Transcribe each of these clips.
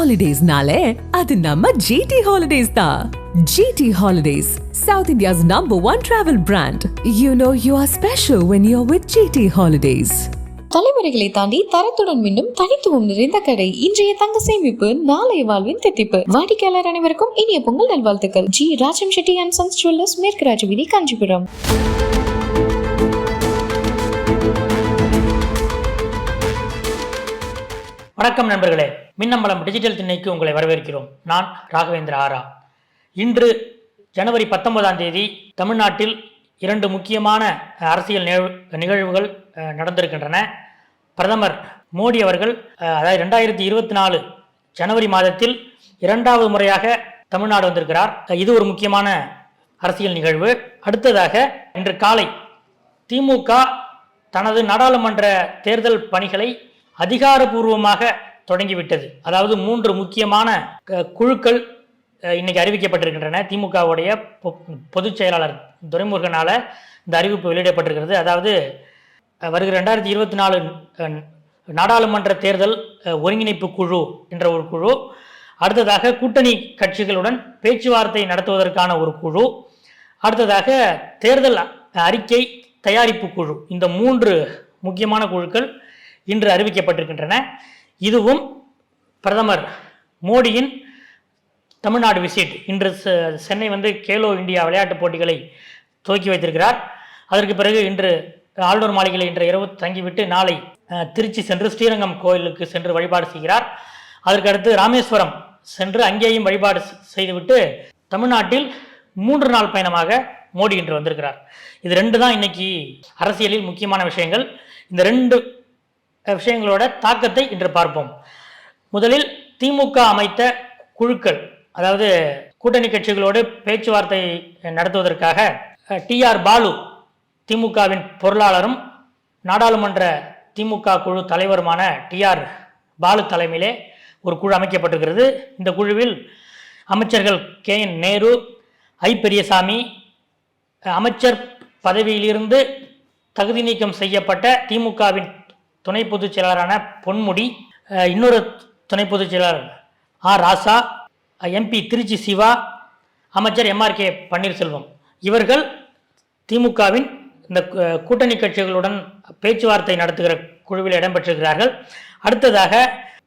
ஹாலிடேஸ்னாலே அது நம்ம ஜிடி ஹாலிடேஸ் தான் GT holidays south India's number one travel brand you know you are special when you are with GT holidays தலைமுறைகளை தாண்டி தரத்துடன் மீண்டும் தனித்துவம் நிறைந்த கடை இன்றைய தங்க சேமிப்பு நாளைய வாழ்வின் தித்திப்பு. வாடிக்கையாளர் அனைவருக்கும் இனிய பொங்கல் நல்வாழ்த்துக்கள். G Rajam Chetty and sons jewellers மேற்கு ராஜவீதி காஞ்சிபுரம். வணக்கம் நண்பர்களே. மின்னம்பலம் டிஜிட்டல் திண்ணைக்கு உங்களை வரவேற்கிறோம். நான் ராகவேந்திர ஆரா. இன்று ஜனவரி பத்தொன்பதாம் தேதி தமிழ்நாட்டில் இரண்டு முக்கியமான அரசியல் நிகழ்வு- நிகழ்வுகள் நடந்திருக்கின்றன. பிரதமர் மோடி அவர்கள் அதாவது ரெண்டாயிரத்தி இருபத்தி நாலு ஜனவரி மாதத்தில் இரண்டாவது முறையாக தமிழ்நாடு வந்திருக்கிறார். இது ஒரு முக்கியமான அரசியல் நிகழ்வு. அடுத்ததாக இன்று காலை திமுக தனது நாடாளுமன்ற தேர்தல் பணிகளை அதிகாரபூர்வமாக தொடங்கிவிட்டது. அதாவது மூன்று முக்கியமான குழுக்கள் இன்னைக்கு அறிவிக்கப்பட்டிருக்கின்றன. திமுகவுடைய பொ- பொதுச் செயலாளர் துரைமுருகனால் இந்த அறிவிப்பு வெளியிடப்பட்டிருக்கிறது. அதாவது வருகிற ரெண்டாயிரத்தி இருபத்தி நாலு நாடாளுமன்ற தேர்தல் ஒருங்கிணைப்பு குழு என்ற ஒரு குழு அடுத்ததாக கூட்டணி கட்சிகளுடன் பேச்சுவார்த்தை நடத்துவதற்கான ஒரு குழு அடுத்ததாக தேர்தல் அறிக்கை தயாரிப்பு குழு. இந்த மூன்று முக்கியமான குழுக்கள் இன்று அறிவிக்கப்பட்டிருக்கின்றன. இதுவும் பிரதமர் மோடியின் தமிழ்நாடு விசிட். இன்று செ- சென்னை வந்து கேலோ இந்தியா விளையாட்டுப் போட்டிகளை துவக்கி வைத்திருக்கிறார். அதற்கு பிறகு இன்று ஆளுநர் மாளிகையில் இன்று இரவு தங்கிவிட்டு நாளை திருச்சி சென்று ஸ்ரீரங்கம் கோயிலுக்கு சென்று வழிபாடு செய்கிறார். அதற்கு அடுத்து ராமேஸ்வரம் சென்று அங்கேயும் வழிபாடு செய்துவிட்டு தமிழ்நாட்டில் மூன்று நாள் பயணமாக மோடி இன்று வந்திருக்கிறார். இது ரெண்டு தான் இன்னைக்கு அரசியலில் முக்கியமான விஷயங்கள். இந்த ரெண்டு விஷயங்களோட தாக்கத்தை இன்று பார்ப்போம். முதலில் திமுக அமைத்த குழுக்கள் அதாவது கூட்டணி கட்சிகளோடு பேச்சுவார்த்தை நடத்துவதற்காக டிஆர் பாலு திமுகவின் பொருளாளரும் நாடாளுமன்ற திமுக குழு தலைவருமான டிஆர் பாலு தலைமையிலே ஒரு குழு அமைக்கப்பட்டிருக்கிறது. இந்த குழுவில் அமைச்சர்கள் K N Nehru I Periyasamy அமைச்சர் பதவியிலிருந்து தகுதி நீக்கம் செய்யப்பட்ட திமுகவின் துணை பொதுச் செயலாளரான பொன்முடி இன்னொரு துணை பொதுச் செயலாளர் ஆர் ராசா எம்பி திருச்சி சிவா அமைச்சர் எம்ஆர்கே பன்னீர்செல்வம். இவர்கள் திமுகவின் இந்த கூட்டணி கட்சிகளுடன் பேச்சுவார்த்தை நடத்துகிற குழுவில் இடம்பெற்றிருக்கிறார்கள். அடுத்ததாக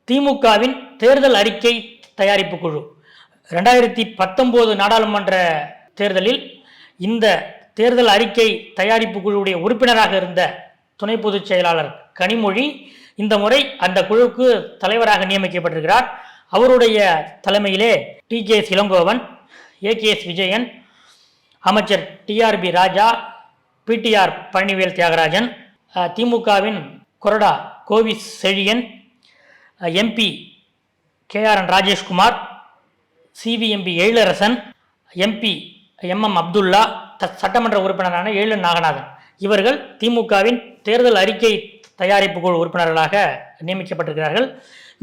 திமுகவின் தேர்தல் அறிக்கை தயாரிப்பு குழு. ரெண்டாயிரத்தி பத்தொம்போது நாடாளுமன்ற தேர்தலில் இந்த தேர்தல் அறிக்கை தயாரிப்பு குழுவுடைய உறுப்பினராக இருந்த துணை பொதுச் செயலாளர் கனிமொழி. இந்த முறை அந்த குழுவுக்கு தலைவராக நியமிக்கப்பட்டிருக்கிறார். அவருடைய தலைமையிலே T K Elangovan A K S Vijayan அமைச்சர் டிஆர்பி ராஜா பிடிஆர் பழனிவேல் தியாகராஜன் திமுகவின் கொரடா Kovi Chezhiyan MP KRN Rajeshkumar CVMP Ezhilarasan MP MM Abdullah த- சட்டமன்ற உறுப்பினரான எழிலன் நாகநாதன். இவர்கள் திமுகவின் தேர்தல் அறிக்கை தயாரிப்பு குழு உறுப்பினர்களாக நியமிக்கப்பட்டிருக்கிறார்கள்.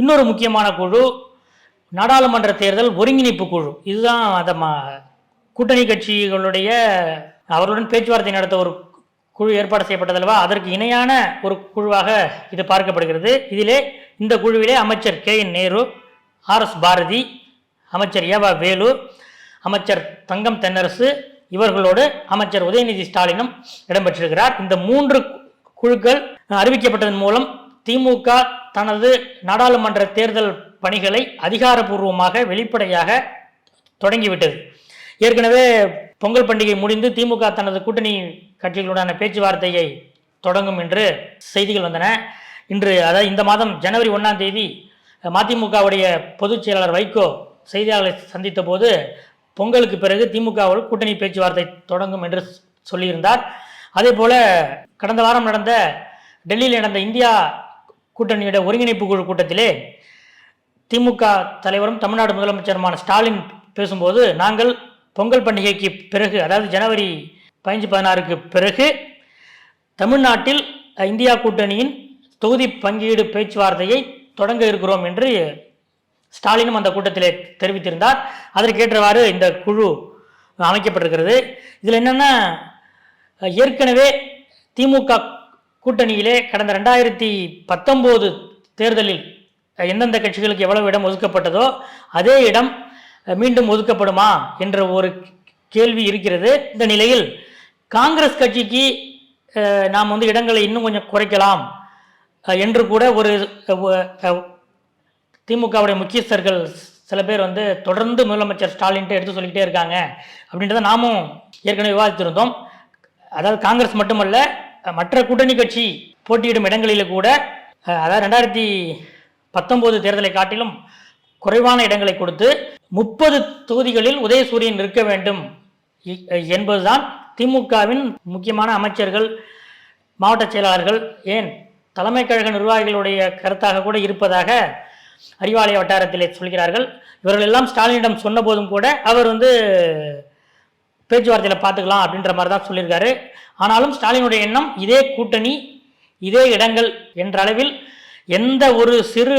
இன்னொரு முக்கியமான குழு நாடாளுமன்ற தேர்தல் ஒருங்கிணைப்பு குழு. இதுதான் அந்த கூட்டணி கட்சிகளுடைய அவருடன் பேச்சுவார்த்தை நடத்த ஒரு குழு ஏற்பாடு செய்யப்பட்டதல்லவா? அதற்கு இணையான ஒரு குழுவாக இது பார்க்கப்படுகிறது. இதிலே இந்த குழுவிலே அமைச்சர் K N Nehru R S Bharathi அமைச்சர் ஏவா வேலு அமைச்சர் தங்கம் தென்னரசு இவர்களோடு அமைச்சர் உதயநிதி ஸ்டாலினும் இடம்பெற்றிருக்கிறார். இந்த மூன்று குழுக்கள் அறிவிக்கப்பட்டதன் மூலம் திமுக தனது நாடாளுமன்ற தேர்தல் பணிகளை அதிகாரப்பூர்வமாக வெளிப்படையாக தொடங்கிவிட்டது. ஏற்கனவே பொங்கல் பண்டிகை முடிந்து திமுக தனது கூட்டணி கட்சிகளுடனான பேச்சுவார்த்தையை தொடங்கும் என்று செய்திகள் வந்தன. இன்று அதாவது இந்த மாதம் ஜனவரி ஒன்றாம் தேதி மதிமுகவுடைய பொதுச் செயலாளர் வைகோ செய்தியாளர்களை சந்தித்த போது பொங்கலுக்கு பிறகு திமுகவோடு கூட்டணி பேச்சுவார்த்தை தொடங்கும் என்று சொல்லியிருந்தார். அதே போல் கடந்த வாரம் நடந்த டெல்லியில் நடந்த இந்தியா கூட்டணியோட ஒருங்கிணைப்பு குழு கூட்டத்திலே திமுக தலைவரும் தமிழ்நாடு முதலமைச்சருமான ஸ்டாலின் பேசும்போது நாங்கள் பொங்கல் பண்டிகைக்கு பிறகு அதாவது ஜனவரி பதினஞ்சு பதினாறுக்கு பிறகு தமிழ்நாட்டில் இந்தியா கூட்டணியின் தொகுதி பங்கீடு பேச்சுவார்த்தையை தொடங்க இருக்கிறோம் என்று ஸ்டாலினும் அந்த கூட்டத்திலே தெரிவித்திருந்தார். அதற்கேற்றவாறு இந்த குழு அமைக்கப்பட்டிருக்கிறது. இதில் என்னென்னா ஏற்கனவே திமுக கூட்டணியிலே கடந்த ரெண்டாயிரத்தி பத்தொம்போது தேர்தலில் எந்தெந்த கட்சிகளுக்கு எவ்வளவு இடம் ஒதுக்கப்பட்டதோ அதே இடம் மீண்டும் ஒதுக்கப்படுமா என்ற ஒரு கேள்வி இருக்கிறது. இந்த நிலையில் காங்கிரஸ் கட்சிக்கு நாம் வந்து இடங்களை இன்னும் கொஞ்சம் குறைக்கலாம் என்று கூட ஒரு திமுகவுடைய முக்கியஸ்தர்கள் சில பேர் வந்து தொடர்ந்து முதலமைச்சர் ஸ்டாலின்ட்டு எடுத்து சொல்லிக்கிட்டே இருக்காங்க அப்படின்றத நாமும் ஏற்கனவே விவாதித்திருந்தோம். அதாவது காங்கிரஸ் மட்டுமல்ல மற்ற கூட்டணி கட்சி போட்டியிடும் இடங்களில் கூட அதாவது ரெண்டாயிரத்தி பத்தொம்போது தேர்தலை காட்டிலும் குறைவான இடங்களை கொடுத்து முப்பது தொகுதிகளில் உதயசூரியன் நிற்க வேண்டும். இ- என்பதுதான் திமுகவின் முக்கியமான அமைச்சர்கள் மாவட்ட செயலாளர்கள் ஏன் தலைமை கழக நிர்வாகிகளுடைய கருத்தாக கூட இருப்பதாக அறிவாலய வட்டாரத்திலே சொல்கிறார்கள். இவர்கள் எல்லாம் ஸ்டாலினிடம் சொன்னபோதும் கூட அவர் வந்து பேச்சுவார்த்தையில் பார்த்துக்கலாம் அப்படின்ற மாதிரி தான் சொல்லியிருக்காரு. ஆனாலும் ஸ்டாலினுடைய எண்ணம் இதே கூட்டணி இதே இடங்கள் என்ற அளவில் எந்த ஒரு சிறு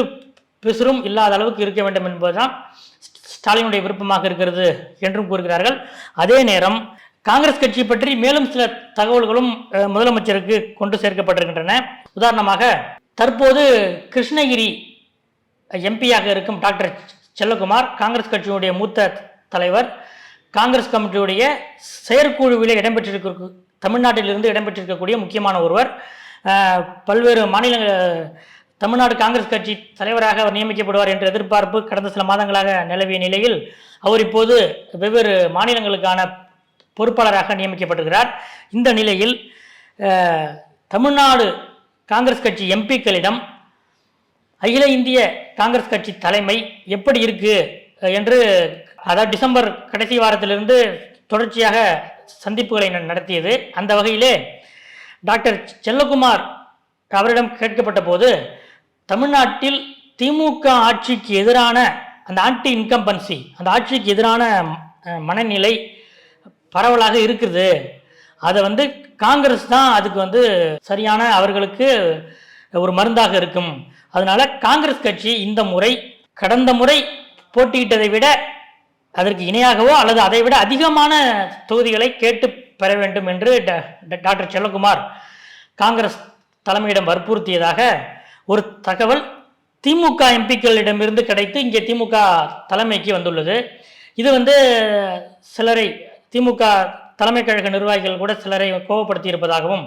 பிசுறும் இல்லாத அளவுக்கு இருக்க வேண்டும் என்பதுதான் ஸ்டாலினுடைய விருப்பமாக இருக்கிறது என்றும் கூறுகிறார்கள். அதே நேரம் காங்கிரஸ் கட்சி பற்றி மேலும் சில தகவல்களும் முதலமைச்சருக்கு கொண்டு சேர்க்கப்பட்டிருக்கின்றன. உதாரணமாக தற்போது கிருஷ்ணகிரி எம்பியாக இருக்கும் டாக்டர் செல்லகுமார் காங்கிரஸ் கட்சியினுடைய மூத்த தலைவர் காங்கிரஸ் கமிட்டியுடைய செயற்குழுவிலே இடம்பெற்றிருக்க தமிழ்நாட்டிலிருந்து இடம்பெற்றிருக்கக்கூடிய முக்கியமான ஒருவர் பல்வேறு மாநில தமிழ்நாடு காங்கிரஸ் கட்சி தலைவராக அவர் நியமிக்கப்படுவார் என்ற எதிர்பார்ப்பு கடந்த சில மாதங்களாக நிலவிய நிலையில் அவர் இப்போது வெவ்வேறு மாநிலங்களுக்கான பொறுப்பாளராக நியமிக்கப்படுகிறார் இந்த நிலையில் தமிழ்நாடு காங்கிரஸ் கட்சி எம்பிக்களிடம் அகில இந்திய காங்கிரஸ் கட்சி தலைமை எப்படி இருக்குது என்று அதாவது டிசம்பர் கடைசி வாரத்திலிருந்து தொடர்ச்சியாக சந்திப்புகளை நடத்தியது. அந்த வகையிலே டாக்டர் செல்லகுமார் அவரிடம் கேட்கப்பட்ட போது தமிழ்நாட்டில் திமுக ஆட்சிக்கு எதிரான அந்த ஆன்டி இன்கம்பன்சி அந்த ஆட்சிக்கு எதிரான மனநிலை பரவலாக இருக்குது. அதை வந்து காங்கிரஸ் தான் அதுக்கு வந்து சரியான அவர்களுக்கு ஒரு மருந்தாக இருக்கும். அதனால காங்கிரஸ் கட்சி இந்த முறை கடந்த முறை போட்டியிட்டதை விட அதற்கு இணையாகவோ அல்லது அதை விட அதிகமான தொகுதிகளை கேட்டு பெற வேண்டும் என்று ட- டாக்டர் செல்லகுமார் காங்கிரஸ் தலைமையிடம் வற்புறுத்தியதாக ஒரு தகவல் திமுக எம்பிக்களிடமிருந்து கிடைத்து இங்கே திமுக தலைமைக்கு வந்துள்ளது. இது வந்து சிலரை திமுக தலைமை கழக நிர்வாகிகள் கூட சிலரை கோபப்படுத்தியிருப்பதாகவும் இருப்பதாகவும்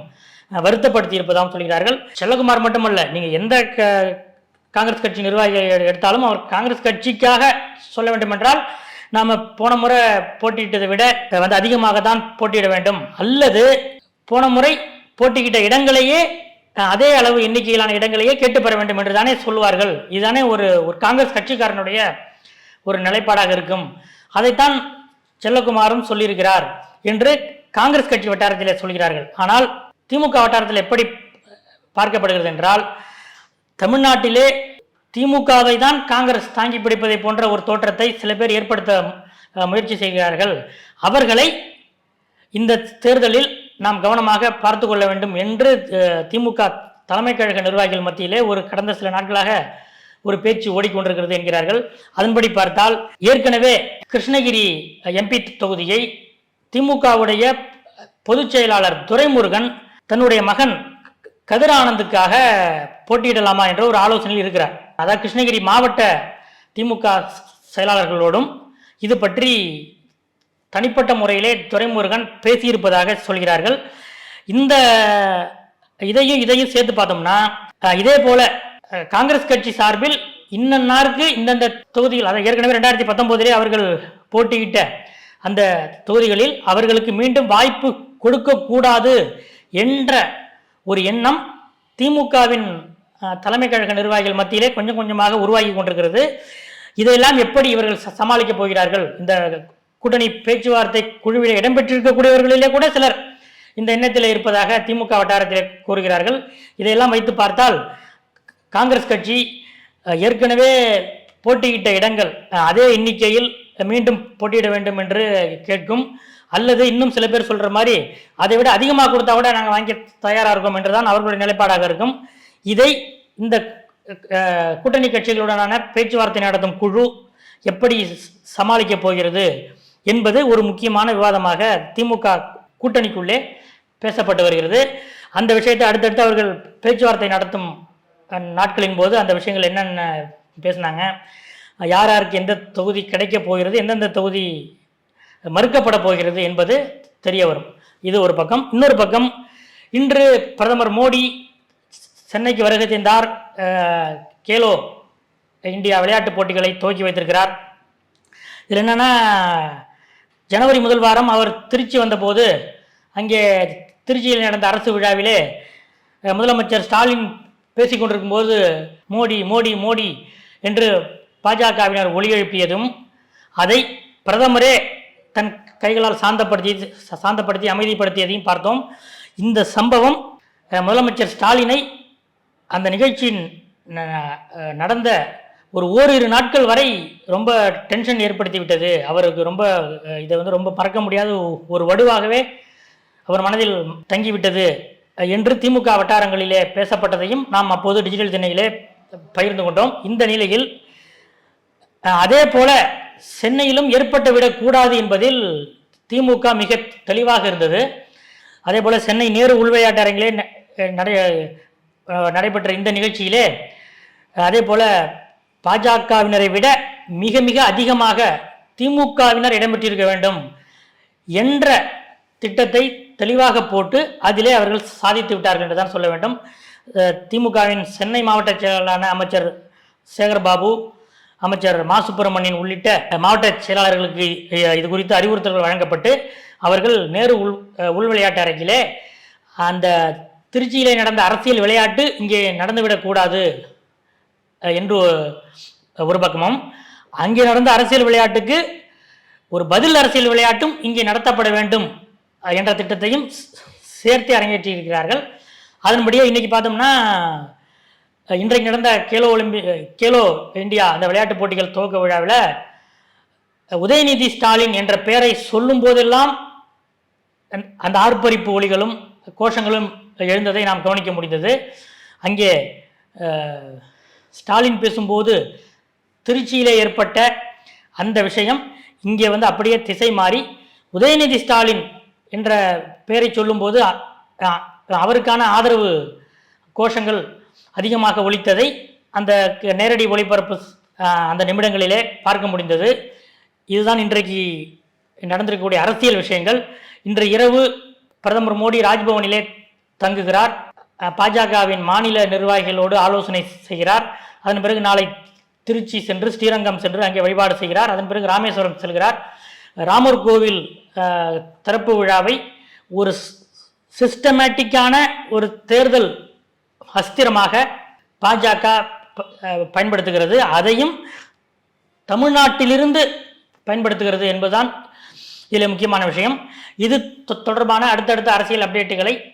வருத்தப்படுத்தி இருப்பதாகவும் சொல்கிறார்கள். செல்லகுமார் மட்டுமல்ல நீங்கள் எந்த க- காங்கிரஸ் கட்சி நிர்வாகிகள் எடுத்தாலும் அவர் காங்கிரஸ் கட்சிக்காக சொல்ல வேண்டும் என்றால் நாம போன முறை போட்டியிட்டதை விட வந்து அதிகமாக தான் போட்டியிட வேண்டும். அல்லது போன முறை போட்டிக்கிட்ட இடங்களையே அதே அளவு எண்ணிக்கையிலான இடங்களையே கேட்டு பெற வேண்டும் என்று தானே சொல்வார்கள் இதுதானே ஒரு ஒரு காங்கிரஸ் கட்சிக்காரனுடைய ஒரு நிலைப்பாடாக இருக்கும். அதைத்தான் செல்லகுமாரும் சொல்லியிருக்கிறார் என்று காங்கிரஸ் கட்சி வட்டாரத்தில் சொல்கிறார்கள். ஆனால் திமுக வட்டாரத்தில் எப்படி பார்க்கப்படுகிறது என்றால் தமிழ்நாட்டிலே திமுகவை தான் காங்கிரஸ் தாங்கி பிடிப்பதை போன்ற ஒரு தோற்றத்தை சில பேர் ஏற்படுத்த முயற்சி செய்கிறார்கள். அவர்களை இந்த தேர்தலில் நாம் கவனமாக பார்த்து கொள்ள வேண்டும் என்று திமுக தலைமை கழக நிர்வாகிகள் மத்தியிலே ஒரு கடந்த சில நாட்களாக ஒரு பேச்சு ஓடிக்கொண்டிருக்கிறது என்கிறார்கள். அதன்படி பார்த்தால் ஏற்கனவே கிருஷ்ணகிரி எம்பி தொகுதியை திமுகவுடைய பொதுச் செயலாளர் துரைமுருகன் தன்னுடைய மகன் கதிர் ஆனந்துக்காக போட்டியிடலாமா என்ற ஒரு ஆலோசனையில் இருக்கிறார். அதாவது கிருஷ்ணகிரி மாவட்ட திமுக செயலாளர்களோடும் இது பற்றி தனிப்பட்ட முறையிலே துரைமுருகன் பேசியிருப்பதாக சொல்கிறார்கள். இந்த இதையும் இதையும் சேர்த்து பார்த்தோம்னா இதே போல காங்கிரஸ் கட்சி சார்பில் இன்னன்னாருக்கு இந்தந்த தொகுதிகள் அதை ஏற்கனவே ரெண்டாயிரத்தி பத்தொம்போதிலே அவர்கள் போட்டியிட்ட அந்த தொகுதிகளில் அவர்களுக்கு மீண்டும் வாய்ப்பு கொடுக்கக்கூடாது என்ற ஒரு எண்ணம் திமுகவின் தலைமை கழக நிர்வாகிகள் மத்தியிலே கொஞ்சம் கொஞ்சமாக உருவாகி கொண்டிருக்கிறது. இதையெல்லாம் எப்படி இவர்கள் ச- சமாளிக்கப் போகிறார்கள்? இந்த கூட்டணி பேச்சுவார்த்தை குழுவில் இடம்பெற்றிருக்கக்கூடியவர்களிலே கூட சிலர் இந்த எண்ணத்தில் இருப்பதாக திமுக வட்டாரத்தில் கூறுகிறார்கள். இதையெல்லாம் வைத்து பார்த்தால் காங்கிரஸ் கட்சி ஏற்கனவே போட்டியிட்ட இடங்கள் அதே எண்ணிக்கையில் மீண்டும் போட்டியிட வேண்டும் என்று கேட்கும். அல்லது இன்னும் சில பேர் சொல்கிற மாதிரி அதை விட அதிகமாக கொடுத்தா கூட நாங்கள் வாங்கி தயாராக இருக்கோம் என்றுதான் அவர்களுடைய நிலைப்பாடாக இருக்கும். இதை இந்த கூட்டணி கட்சிகளுடனான பேச்சுவார்த்தை நடத்தும் குழு எப்படி சமாளிக்கப் போகிறது என்பது ஒரு முக்கியமான விவாதமாக திமுக கூட்டணிக்குள்ளே பேசப்பட்டு வருகிறது. அந்த விஷயத்தை அடுத்தடுத்து அவர்கள் பேச்சுவார்த்தை நடத்தும் நாட்களின் போது அந்த விஷயங்கள் என்னென்ன பேசினாங்க யார் யாருக்கு எந்த தொகுதி கிடைக்கப் போகிறது எந்தெந்த தொகுதி மறுக்கப்பட போகிறது என்பது தெரிய வரும். இது ஒரு பக்கம். இன்னொரு பக்கம் இன்று பிரதமர் மோடி சென்னைக்கு வருகை தந்தார் கேலோ இந்தியா விளையாட்டுப் போட்டிகளை துவக்கி வைத்திருக்கிறார். இதில் என்னென்னா ஜனவரி முதல் வாரம் அவர் திருச்சி வந்தபோது அங்கே திருச்சியில் நடந்த அரசு விழாவிலே முதலமைச்சர் ஸ்டாலின் பேசி கொண்டிருக்கும்போது மோடி மோடி மோடி என்று பாஜகவினர் ஒலி எழுப்பியதும் அதை பிரதமரே தன் கைகளால் சாந்தப்படுத்தி சாந்தப்படுத்தி அமைதிப்படுத்தியதையும் பார்த்தோம். இந்த சம்பவம் முதலமைச்சர் ஸ்டாலினை அந்த நிகழ்ச்சியின் நடந்த ஒரு ஓரிரு நாட்கள் வரை ரொம்ப டென்ஷன் ஏற்படுத்தி விட்டது அவருக்கு ரொம்ப இதை வந்து ரொம்ப மறக்க முடியாத ஒரு வடுவாகவே அவர் மனதில் தங்கிவிட்டது. என்று திமுக வட்டாரங்களிலே பேசப்பட்டதையும் நாம் அப்போது டிஜிட்டல் திணையிலே பகிர்ந்து கொண்டோம். இந்த நிலையில் அதே போல சென்னையிலும் ஏற்பட்டு விடக்கூடாது என்பதில் திமுக மிக தெளிவாக இருந்தது. அதே போல சென்னை நேரு உள்விளையாட்டு அரங்கிலே நிறைய நடைபெற்ற இந்த நிகழ்ச்சியிலே அதே போல் பாஜகவினரை விட மிக மிக அதிகமாக திமுகவினர் இடம்பெற்றிருக்க வேண்டும் என்ற திட்டத்தை தெளிவாக போட்டு அதிலே அவர்கள் சாதித்து விட்டார்கள் என்று தான் சொல்ல வேண்டும். திமுகவின் சென்னை மாவட்ட செயலாளரான அமைச்சர் சேகர்பாபு அமைச்சர் மா. சுப்பிரமணியன் உள்ளிட்ட மாவட்ட செயலாளர்களுக்கு இது குறித்து அறிவுறுத்தல்கள் வழங்கப்பட்டு அவர்கள் நேரு உள் உள் விளையாட்டு அரங்கிலே அந்த திருச்சியிலே நடந்த அரசியல் விளையாட்டு இங்கே நடந்துவிடக்கூடாது என்று ஒரு பக்கமும். அங்கே நடந்த அரசியல் விளையாட்டுக்கு ஒரு பதில் அரசியல் விளையாட்டும் இங்கே நடத்தப்பட வேண்டும் என்ற திட்டத்தையும் சேர்த்து அரங்கேற்றியிருக்கிறார்கள். அதன்படியே இன்னைக்கு பார்த்தோம்னா இன்றைக்கு நடந்த கேலோ ஒலிம்பி கேலோ இந்தியா அந்த விளையாட்டுப் போட்டிகள் துவக்க விழாவில் உதயநிதி ஸ்டாலின் என்ற பெயரை சொல்லும் போதெல்லாம் அந்த- அந்த ஆர்ப்பரிப்பு ஒலிகளும் கோஷங்களும் எழுந்ததை நாம் கவனிக்க முடிந்தது. அங்கே ஸ்டாலின் பேசும்போது திருச்சியில் ஏற்பட்ட அந்த விஷயம் இங்கே வந்து அப்படியே திசை மாறி உதயநிதி ஸ்டாலின் என்ற பெயரை சொல்லும்போது அவருக்கான ஆதரவு கோஷங்கள் அதிகமாக ஒழித்ததை அந்த நேரடி ஒளிபரப்பு அந்த நிமிடங்களிலே பார்க்க முடிந்தது. இதுதான் இன்றைக்கு நடந்திருக்கக்கூடிய அரசியல் விஷயங்கள். இன்று இரவு பிரதமர் மோடி ராஜ்பவனிலே தங்குகிறார். பாஜகவின் மாநில நிர்வாகிகளோடு ஆலோசனை செய்கிறார். அதன் பிறகு நாளை திருச்சி சென்று ஸ்ரீரங்கம் சென்று அங்கே வழிபாடு செய்கிறார். அதன் பிறகு ராமேஸ்வரம் செல்கிறார். ராமர் கோவில் திறப்பு விழாவை ஒரு சிஸ்டமேட்டிக்கான ஒரு தேர்தல் அஸ்திரமாக பாஜக ப- பயன்படுத்துகிறது. அதையும் தமிழ்நாட்டிலிருந்து பயன்படுத்துகிறது என்பதுதான் இதில் முக்கியமான விஷயம். இது தொ- தொடர்பான அடுத்தடுத்த அரசியல் அப்டேட்டுகளை